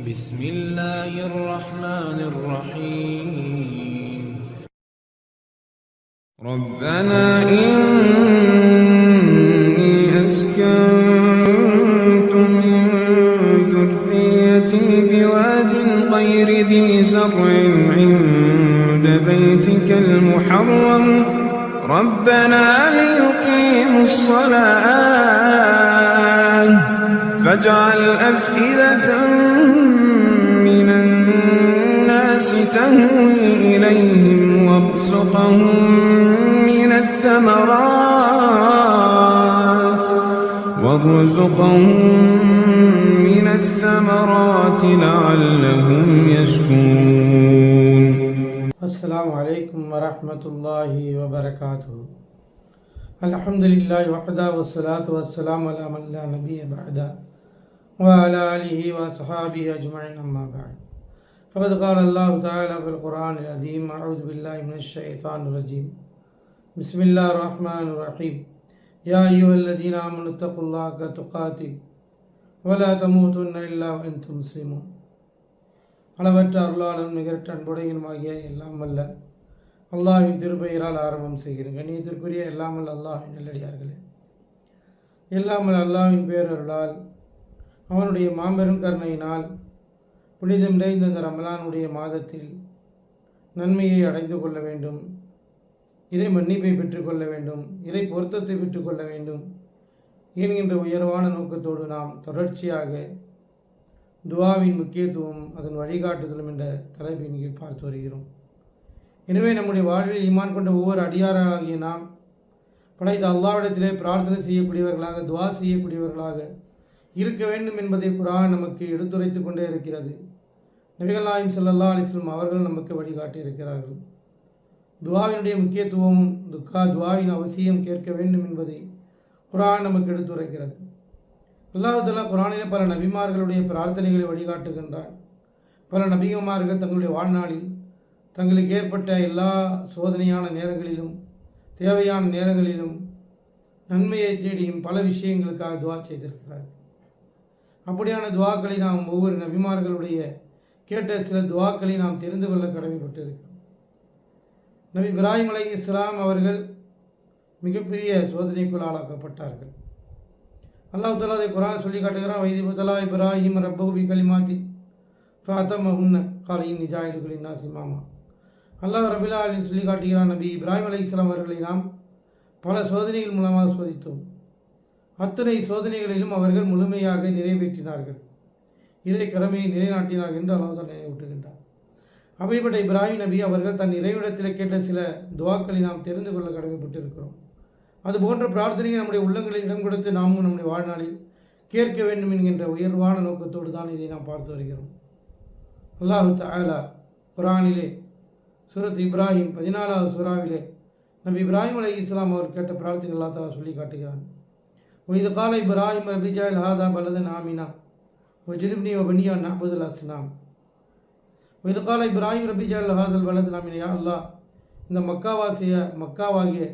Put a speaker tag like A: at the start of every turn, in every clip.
A: بسم الله الرحمن الرحيم.
B: ربنا إني أسكنت من ذريتي بواد غير ذي زرع عند بيتك المحرم. ربنا ليقيموا الصلاة. فاجعل أفئدة من الناس تهوي إليهم وارزقهم من الثمرات وارزقهم من الثمرات لعلهم يشكرون.
C: السلام عليكم ورحمة الله وبركاته. الحمد لله وحده والصلاة والسلام على من لا نبي بعده. وعلى آله وصحابه أجمعين أما بعد فقد قال الله تعالى في القرآن العظيم أعوذ بالله من الشيطان الرجيم بسم الله الرحمن الرحيم يا أيها الذين آمنوا اتقوا الله حق تقاته ولا تموتن إلا وأنتم مسلمون அளவற்ற அருளாளன் நிகரற்ற அன்புடையனுமாகிய எல்லாம் வல்ல அல்லாஹின் திருப்பெயரால் ஆரம்பம் செய்கிறேன் கண்ணியத்திற்குரிய எல்லாமல் அல்லாஹின் நல்லடியார்களே எல்லாமல் அல்லாஹின் பேரருளால் அவனுடைய மாபெரும் கருணையினால் புனிதம் நிறைந்த இந்த ரமலானுடைய மாதத்தில் நன்மையை அடைந்து கொள்ள வேண்டும். இறை மன்னிப்பை பெற்றுக்கொள்ள வேண்டும். இறை பொருத்தத்தை பெற்றுக்கொள்ள வேண்டும். என்கின்ற உயர்வான நோக்கத்தோடு நாம் தொடர்ச்சியாக துவாவின் முக்கியத்துவம் அதன் வழிகாட்டுதலும் என்ற தலைப்பின் கீழ் பார்த்து வருகிறோம். எனவே நம்முடைய வாழ்வில் ஈமான் கொண்ட ஒவ்வொரு அடியாராகிய நாம் படைத்த அல்லாவிடத்திலே பிரார்த்தனை செய்யக்கூடியவர்களாக துவா செய்யக்கூடியவர்களாக இருக்க வேண்டும் என்பதை குரான் நமக்கு எடுத்துரைத்து கொண்டே இருக்கிறது. நபிகள் நாயம் சல்லா அலிஸ்லம் அவர்கள் நமக்கு வழிகாட்டி இருக்கிறார்கள் துவாவினுடைய முக்கியத்துவம் துக்கா துவாவின் அவசியம் கேட்க வேண்டும் என்பதை குரான் நமக்கு எடுத்துரைக்கிறது. அல்லாஹல்லா குரானிலே பல நபிமார்களுடைய பிரார்த்தனைகளை வழிகாட்டுகின்றார் பல நபிகமார்கள் தங்களுடைய வாழ்நாளில் தங்களுக்கு ஏற்பட்ட எல்லா சோதனையான நேரங்களிலும் தேவையான நேரங்களிலும் நன்மையை தேடியும் பல விஷயங்களுக்காக துவா செய்திருக்கிறார் அப்படியான துவாக்களை நாம் ஒவ்வொரு நபிமார்களுடைய கேட்ட சில துவாக்களை நாம் தெரிந்து கொள்ள கடமைப்பட்டிருக்கிறோம். நபி இப்ராஹிம் அலை இஸ்லாம் அவர்கள் மிகப்பெரிய சோதனைக்குள் ஆளாக்கப்பட்டார்கள். அல்லாஹ் தலா அதை குரான் சொல்லி காட்டுகிறான் வைதி தலா இப்ராஹிம் ரப்பகுபி கலிமாத்தி ஃபாத்தம் காலையின் நிஜாயிதுகளின் நாசிமாமா அல்லாஹ் ரபிலா அலின் சொல்லி காட்டுகிறான் நபி இப்ராஹிம் அலை இஸ்லாம் அவர்களை நாம் பல சோதனைகள் மூலமாக சோதித்தோம். அத்தனை சோதனைகளிலும் அவர்கள் முழுமையாக நிறைவேற்றினார்கள். இறை கடமையை நிலைநாட்டினார்கள் என்று அல்லாஹ் தான் நினைவூட்டுகின்றார் அப்படிப்பட்ட இப்ராஹிம் நபி அவர்கள் தன் இறைவிடத்தில் கேட்ட சில துவாக்களை நாம் தெரிந்து கொள்ள கடமைப்பட்டிருக்கிறோம். அது போன்ற பிரார்த்தனையை நம்முடைய உள்ளங்களில் இடம் கொடுத்து நாமும் நம்முடைய வாழ்நாளில் கேட்க வேண்டும் என்கின்ற உயர்வான நோக்கத்தோடு தான் இதை நாம் பார்த்து வருகிறோம். அல்லாஹு தாலா குரானிலே சூரத் இப்ராஹிம் பதினாலாவது சுறாவிலே நபி இப்ராஹிம் அலை இஸ்லாம் அவர் கேட்ட பிரார்த்தனை அல்லா தாலா சொல்லி காட்டுகிறான். وإذ قال إبراهيم رب اجعل هذا بلدا آمنا பலதன் ஆமினா أن نعبد الأصنام அஸ்லாம் قال إبراهيم رب اجعل ஹாதல் البلد آمنا யா الله இந்த மக்காவாசிய மக்காவாகிய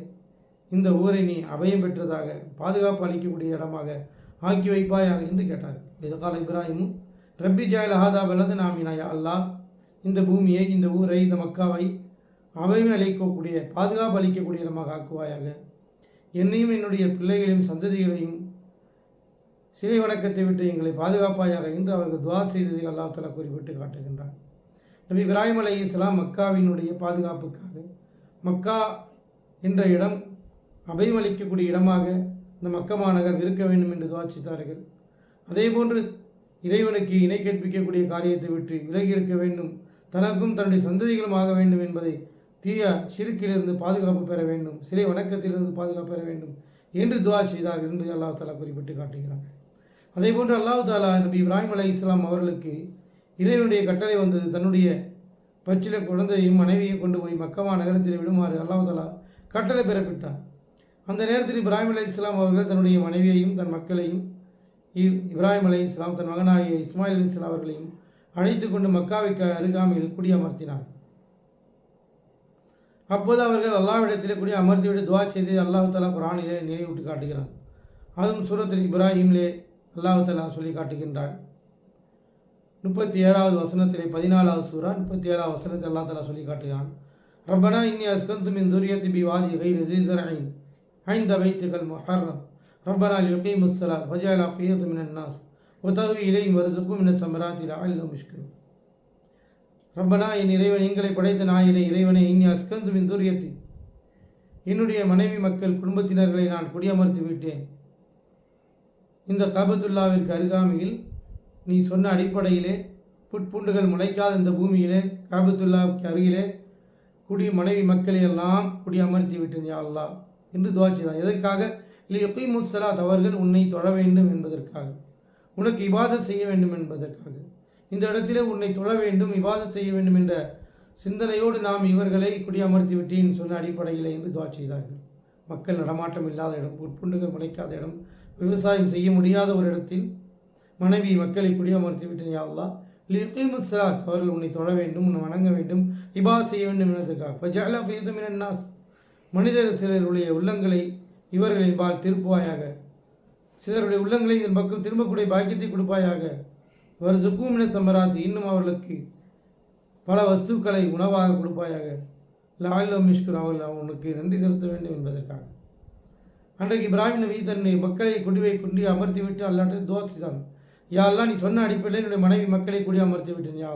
C: இந்த ஊரை நீ அபயம் பெற்றதாக பாதுகாப்பு அளிக்கக்கூடிய இடமாக ஆக்கி வைப்பாயாக என்று கேட்டார். எதுகால இப்ராஹிமும் ரப்பி ஜாயில் ஹாதா பலது நாமினாயா அல்லாஹ் இந்த பூமியை இந்த ஊரை இந்த மக்காவை அபயம் அளிக்கக்கூடிய பாதுகாப்பு அளிக்கக்கூடிய இடமாக ஆக்குவாயாக. என்னையும் என்னுடைய பிள்ளைகளையும் சந்ததிகளையும் சிலை வணக்கத்தை விட்டு எங்களை பாதுகாப்பாயாக என்று அவர்கள் துவா செய்ததை அல்லாஹ் தலா குறிப்பிட்டு காட்டுகின்றார் நபி இப்ராஹிம் அலி இஸ்லாம் மக்காவினுடைய பாதுகாப்புக்காக மக்கா என்ற இடம் அபயம் அளிக்கக்கூடிய இடமாக இந்த மக்க மாநகர் இருக்க வேண்டும் என்று துவாச்சித்தார்கள் அதே போன்று இறைவனுக்கு இணை கற்பிக்கக்கூடிய காரியத்தை விட்டு விலகி இருக்க வேண்டும். தனக்கும் தன்னுடைய சந்ததிகளும் ஆக வேண்டும் என்பதை தீய சிறுக்கிலிருந்து பாதுகாப்பு பெற வேண்டும். சிலை வணக்கத்திலிருந்து பாதுகாப்பு பெற வேண்டும் என்று துவா செய்தார் என்று அல்லாஹ் தாலா குறிப்பிட்டு காட்டுகிறார்கள் அதே போன்று அல்லாஹ் தாலா நபி இப்ராஹிம் அலி இஸ்லாம் அவர்களுக்கு இறைவனுடைய கட்டளை வந்தது. தன்னுடைய பச்சில குழந்தையும் மனைவியும் கொண்டு போய் மக்கமா நகரத்தில் விடுமாறு அல்லாஹ் தாலா கட்டளை பிறப்பிட்டார் அந்த நேரத்தில் இப்ராஹிம் அலி இஸ்லாம் அவர்கள் தன்னுடைய மனைவியையும் தன் மக்களையும் இப்ராஹிம் அலி இஸ்லாம் தன் மகனாகிய இஸ்மாயில் அலி இஸ்லாம் அவர்களையும் அழைத்து கொண்டு மக்காவிற்கு அருகாமையில் குடியமர்த்தினார். அப்போது அவர்கள் அல்லாவிடத்திலே கூடிய அமர்த்திவிட துவா செய்து அல்லாஹு தலா குரானிலே நினைவிட்டு காட்டுகிறான் அதுவும் சூரத்தில் இப்ராஹிம்லே அல்லாஹு தலா சொல்லி காட்டுகின்றான் முப்பத்தி ஏழாவது வசனத்திலே பதினாலாவது சூறா முப்பத்தி ஏழாவது வசனத்தை அல்லா தலா சொல்லி காட்டுகிறான். ரப்பனா இன்னி அஸ்கந்து மின் துரியத்தி பி வாதி கைர் ஜீசரஹின் ஐந்த வைத்துகள் மொஹர்ரம். ரப்பனா யுகை முஸ்ஸலா ஃபஜாலா ஃபியத்து மின் நாஸ் உதவி இலை மருசுக்கும் மின் சமராத்தில் அல்ல முஷ்கிலும் ரப்பனா என் இறைவன் எங்களை படைத்த நாயினை இறைவனை இன்னி அஸ்கந்து மின் என்னுடைய மனைவி மக்கள் குடும்பத்தினர்களை நான் குடியமர்த்தி விட்டேன். இந்த காபத்துல்லாவிற்கு அருகாமையில் நீ சொன்ன அடிப்படையிலே புட்பூண்டுகள் முளைக்காத இந்த பூமியிலே காபத்துல்லாவுக்கு அருகிலே குடி மனைவி மக்களை எல்லாம் குடியமர்த்தி விட்டேன் யா அல்லா என்று துவா செய்தான் எதற்காக? இல்லை எப்பயும் முசலாத் அவர்கள் உன்னை தொழ வேண்டும் என்பதற்காக. உனக்கு இபாதத் செய்ய வேண்டும் என்பதற்காக. இந்த இடத்திலே உன்னை தொழ வேண்டும் விவாதம் செய்ய வேண்டும் என்ற சிந்தனையோடு நாம் இவர்களை குடியமர்த்தி விட்டேன் சொன்ன அடிப்படையில் என்று துவா செய்தார்கள். மக்கள் நடமாட்டம் இல்லாத இடம் உட்புண்டுகள் முளைக்காத இடம் விவசாயம் செய்ய முடியாத ஒரு இடத்தில் மனைவி மக்களை குடியமர்த்தி விட்டேன் யா அல்லாஹ். அவர்கள் உன்னை தொழ வேண்டும் உன்னை வணங்க வேண்டும் இபாத் செய்ய வேண்டும் என்பதற்காக. நாஸ். மனிதர் சிலருடைய உள்ளங்களை இவர்களின் பால் திருப்புவாயாக. சிலருடைய உள்ளங்களை இதன் பக்கம் திரும்பக்கூடிய பாக்கியத்தை கொடுப்பாயாக. அவர் சுக்குமின சம்பராத்து இன்னும் அவர்களுக்கு பல வஸ்துக்களை உணவாக கொடுப்பாயாக. லாயிலோ மிஷ்குர் அவர்கள் அவனுக்கு நன்றி செலுத்த வேண்டும் என்பதற்காக. அன்றைக்கு இப்ராஹிம் நபி தன்னை மக்களை கொண்டு போய் கொண்டு அமர்த்தி விட்டு அல்லாட்ட துவா நீ சொன்ன அடிப்படையில் என்னுடைய மனைவி மக்களை குடி அமர்த்தி விட்டேன் யா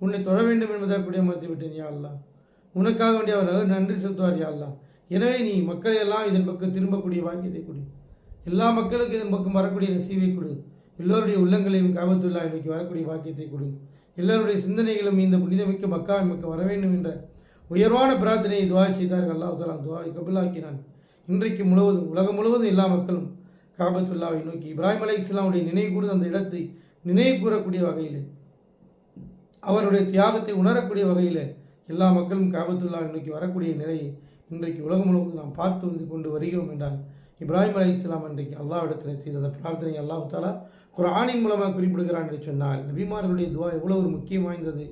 C: உன்னை தொழ வேண்டும் என்பதாக குடி அமர்த்தி விட்டேன் யா உனக்காக வேண்டிய அவர் நன்றி செலுத்துவார் யா எனவே நீ மக்களை எல்லாம் இதன் பக்கம் திரும்பக்கூடிய வாக்கியத்தை கொடு. எல்லா மக்களுக்கும் இதன் பக்கம் வரக்கூடிய நசீவை கொடு. எல்லோருடைய உள்ளங்களையும் காபத்துள்ளா இன்றைக்கு வரக்கூடிய வாக்கியத்தை கொடு. எல்லோருடைய சிந்தனைகளும் இந்த புனிதமிக்க மக்கா மக்கள் வர வேண்டும் என்ற உயர்வான பிரார்த்தனையை துவா செய்தார்கள். அல்லாஹ் தலா துவா கபிலாக்கினான். இன்றைக்கு முழுவதும் உலகம் முழுவதும் எல்லா மக்களும் காபத்துல்லாவை நோக்கி இப்ராஹிம் அலை இஸ்லாமுடைய நினைவு கூர்ந்த அந்த இடத்தை நினைவு கூறக்கூடிய வகையில் அவருடைய தியாகத்தை உணரக்கூடிய வகையில் எல்லா மக்களும் காபத்துல்லாவை நோக்கி வரக்கூடிய நிலையை இன்றைக்கு உலகம் முழுவதும் நாம் பார்த்து வந்து கொண்டு வருகிறோம் என்றால் இப்ராஹிம் அலை இஸ்லாம் அன்றைக்கு. அல்லாவிடத்தில் செய்த அந்த பிரார்த்தனை அல்லாஹு தாலா குரானின் மூலமாக குறிப்பிடுகிறான் என்று சொன்னால் நபிமார்களுடைய துவா எவ்வளோ ஒரு முக்கியம் வாய்ந்தது.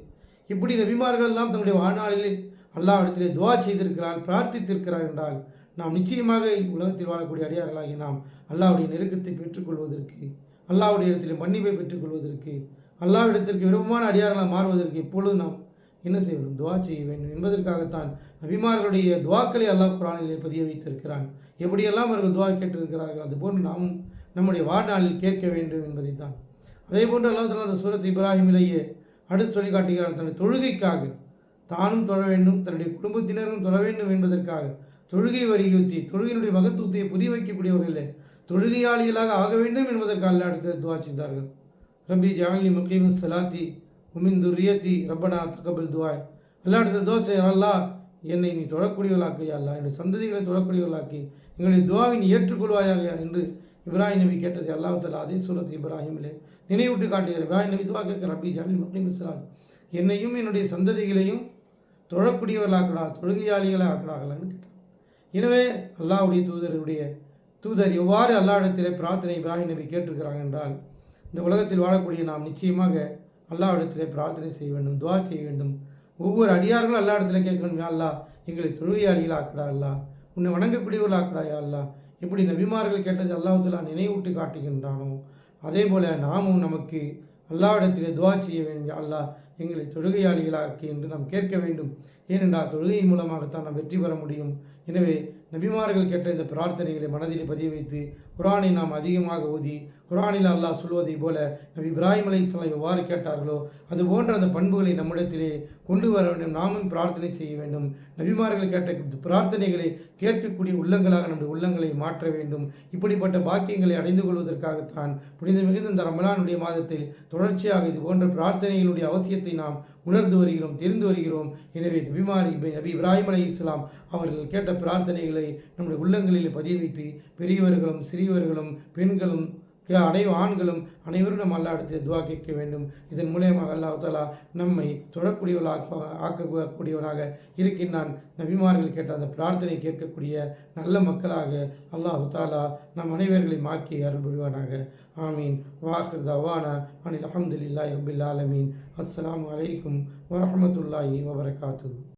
C: இப்படி நபிமார்கள் எல்லாம் தன்னுடைய வாழ்நாளில் அல்லாவிடத்திலே துவா செய்திருக்கிறார் பிரார்த்தித்திருக்கிறார் என்றால் நாம் நிச்சயமாக உலகத்தில் வாழக்கூடிய அடியார்களாகி நாம் அல்லாவுடைய நெருக்கத்தை பெற்றுக்கொள்வதற்கு அல்லாவுடைய இடத்திலே மன்னிப்பை பெற்றுக்கொள்வதற்கு அல்லாவிடத்திற்கு விருப்பமான அடியார்களாக மாறுவதற்கு இப்பொழுது நாம் என்ன செய்ய வேண்டும்? துவா செய்ய வேண்டும் என்பதற்காகத்தான் நபிமார்களுடைய துவாக்களை அல்லாஹ் குரானிலே பதிய வைத்திருக்கிறான். எப்படியெல்லாம் அவர்கள் துவா கேட்டிருக்கிறார்கள் அதுபோன்று நாமும் நம்முடைய வாழ்நாளில் கேட்க வேண்டும் என்பதை தான் அதே போன்று அல்லா தலா சூரத் இப்ராஹிமிலேயே அடுத்து சொல்லி காட்டுகிறார் தன்னுடைய தொழுகைக்காக தானும் தொழ வேண்டும் தன்னுடைய குடும்பத்தினரும் தொழ வேண்டும் என்பதற்காக தொழுகை வலியுறுத்தி தொழுகையினுடைய மகத்துவத்தை புரிய வைக்கக்கூடிய வகையில் தொழுகையாளிகளாக ஆக வேண்டும் என்பதற்காக அல்ல துவா செய்தார்கள். ரபி ஜாமி முகீம் சலாத்தி உமின் துரியத்தி ரப்பனா தகபல் துவாய். அல்லா அடுத்த துவா அல்லா என்னை நீ தொழக்கூடியவளாக்கியா அல்லா என்னுடைய சந்ததிகளை தொழக்கூடியவளாக்கி எங்களுடைய துவாவின் நீ ஏற்றுக்கொள்வாயாக என்று இப்ராஹிம் நபி கேட்டது அல்லாஹ் தலா சூரத் இப்ராஹிமிலே நினைவூட்டு காட்டுகிற இப்ராஹிம் நபி துவா கேட்க ரபி ஜாமி முகீம் இஸ்லாம் என்னையும் என்னுடைய சந்ததிகளையும் தொழக்கூடியவர்களாக்கடா தொழுகையாளிகளாக்கடாகலான்னு கேட்டான் எனவே அல்லாவுடைய தூதருடைய தூதர் எவ்வாறு அல்லாவிடத்திலே பிரார்த்தனை இப்ராஹிம் நபி கேட்டிருக்கிறாங்க என்றால் இந்த உலகத்தில் வாழக்கூடிய நாம் நிச்சயமாக அல்லாவிடத்திலே பிரார்த்தனை செய்ய வேண்டும் துவா செய்ய வேண்டும். ஒவ்வொரு அடியார்களும் இடத்துல கேட்க வேண்டும் யா எங்களை தொழுகையாளிகளாக்கடா அல்லா உன்னை வணங்கக்கூடியவர்களாக்கடா யா அல்லா எப்படி நபிமார்கள் கேட்டது அல்லாஹுல்லா நினைவூட்டி காட்டுகின்றானோ அதே போல நாமும் நமக்கு அல்லாவிடத்திலே துவா செய்ய வேண்டிய அல்லாஹ் எங்களை தொழுகையாளிகளாக்கு என்று நாம் கேட்க வேண்டும். ஏனென்றால் தொழுகையின் மூலமாகத்தான் நாம் வெற்றி பெற முடியும். எனவே நபிமார்கள் கேட்ட இந்த பிரார்த்தனைகளை மனதில் பதிய வைத்து குரானை நாம் அதிகமாக ஓதி குரானில் அல்லாஹ் சொல்வதை போல நபி இப்ராஹிம் அலி இஸ்லாம் எவ்வாறு கேட்டார்களோ அது போன்ற அந்த பண்புகளை நம்மிடத்திலே கொண்டு வர வேண்டும். நாமும் பிரார்த்தனை செய்ய வேண்டும். நபிமார்கள் கேட்ட பிரார்த்தனைகளை கேட்கக்கூடிய உள்ளங்களாக நம்முடைய உள்ளங்களை மாற்ற வேண்டும். இப்படிப்பட்ட பாக்கியங்களை அடைந்து கொள்வதற்காகத்தான் புனித மிகுந்த இந்த ரமலானுடைய மாதத்தில் தொடர்ச்சியாக இது போன்ற பிரார்த்தனைகளுடைய அவசியத்தை நாம் உணர்ந்து வருகிறோம் தெரிந்து வருகிறோம். எனவே நபிமாரி நபி இப்ராஹிம் அலி இஸ்லாம் அவர்கள் கேட்ட பிரார்த்தனைகளை நம்முடைய உள்ளங்களில் பதிய வைத்து பெரியவர்களும் சிறியவர்களும் பெண்களும் அனை ஆண்களும் அனைவரும் நம்ம அல்லா இடத்தில் துவா கேட்க வேண்டும். இதன் மூலியமாக அல்லா தாலா நம்மை தொடக்கூடியவளாக ஆக்கக்கூடியவனாக இருக்கின்றான். நபிமார்கள் கேட்ட அந்த பிரார்த்தனை கேட்கக்கூடிய நல்ல மக்களாக அல்லாஹு தாலா நம் அனைவர்களையும் ஆக்கி அருள் ஆமீன். வாஹர் தவானா அனில் அஹமதுல்லாஹி ரபில் ஆலமீன். அஸ்லாம் அலைக்கும் வரமத்துல்லாஹி வபரகாத்து